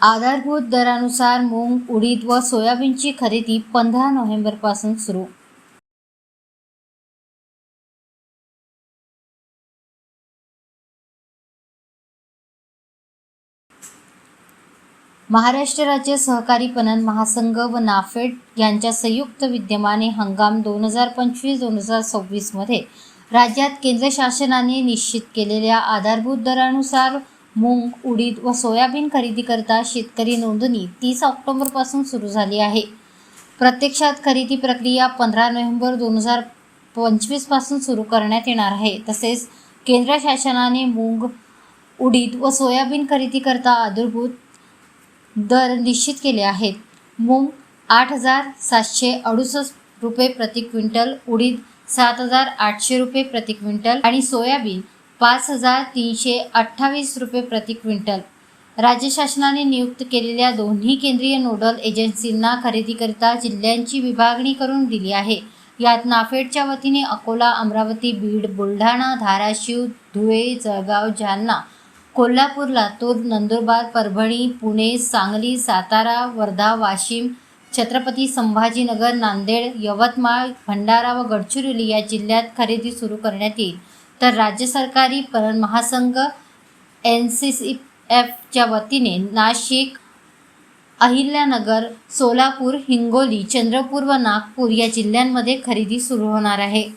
आधारभूत दरानुसार मूग उडीद व सोयाबीनची खरेदी पंधरा नोव्हेंबरपासून सुरू. महाराष्ट्र राज्य सहकारी पणन महासंघ व नाफेड यांच्या संयुक्त विद्यमाने हंगाम दोन हजार पंचवीस दोन हजार सव्वीसमध्ये राज्यात केंद्र शासनाने निश्चित केलेल्या आधारभूत दरानुसार मूग उडीद व सोयाबीन खरेदीकरता शेतकरी नोंदणी तीस ऑक्टोबरपासून सुरू झाली आहे. प्रत्यक्षात खरेदी प्रक्रिया पंधरा नोव्हेंबर दोन हजार पंचवीसपासून सुरू करण्यात येणार आहे. तसेच केंद्र शासनाने मूग उडीद व सोयाबीन खरेदीकरता आधारभूत दर निश्चित केले आहेत. मूग आठ हजार सातशे अडुसष्ट रुपये प्रति क्विंटल उडीद सात हजार आठशे रुपये प्रति क्विंटल आणि सोयाबीन पाच हजार तीनशे अठ्ठावीस रुपये प्रति क्विंटल. राज्य शासनाने नियुक्त केलेल्या दोन्ही केंद्रीय नोडल एजन्सींना खरेदीकरिता जिल्ह्यांची विभागणी करून दिली आहे. यात नाफेडच्या वतीने अकोला अमरावती बीड बुलढाणा धाराशिव धुळे जळगाव जालना कोल्हापूर लातूर नंदुरबार परभणी पुणे सांगली सातारा वर्धा वाशिम छत्रपती संभाजीनगर नांदेड यवतमाळ भंडारा व गडचिरोली या जिल्ह्यात खरेदी सुरू करण्यात येईल. तर राज्य सरकारी पणन महासंघ एन सी सी एफच्या वतीने नाशिक अहिल्यानगर सोलापूर हिंगोली चंद्रपूर व नागपूर या जिल्ह्यांमध्ये खरेदी सुरू होणार आहे.